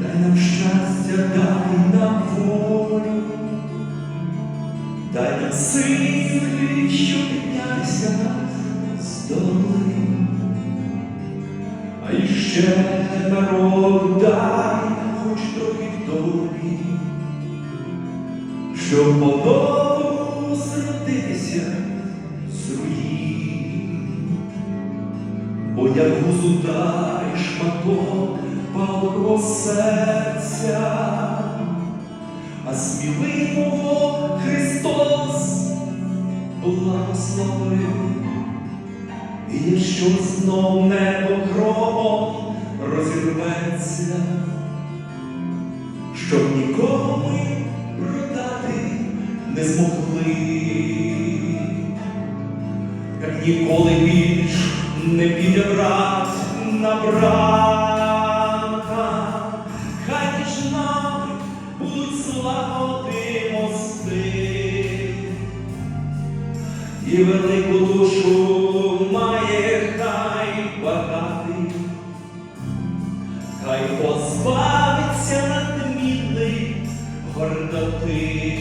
дай нам щастя, дай нам волю, дай нам сили, щоб піднятися з долини. А іще народ дай хоч трохи долі, щоб по-новому зродитися з руїн. Бо як гузу дай шматок палого серця, а сміливого Христос благословив. І якщо знов небо громом розірветься, щоб нікого ми продати не змогли, як ніколи більш не піде брат на між нами будуть злагоди мости. І велику душу має хай багатий, хай позбавиться надмінний гордоти,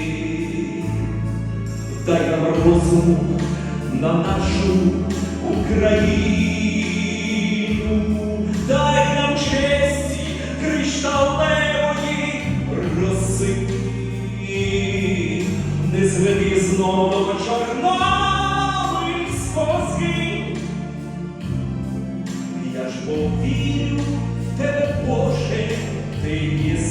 дай нам розуму на нашу Україну, зведи знов до чорнобильського згину. Я ж повірю в тебе, Боже, ти єси.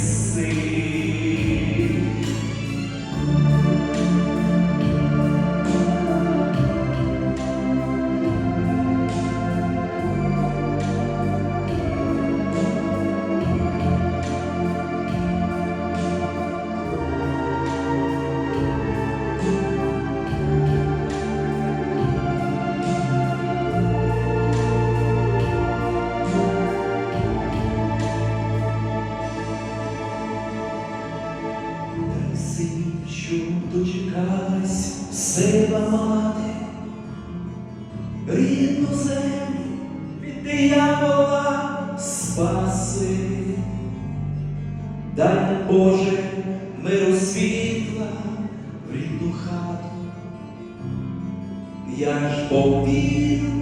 Що дочекалась сила мати, рідну землю від диявола спаси. Дай Боже, миру світла в рідну хату. Я ж повірю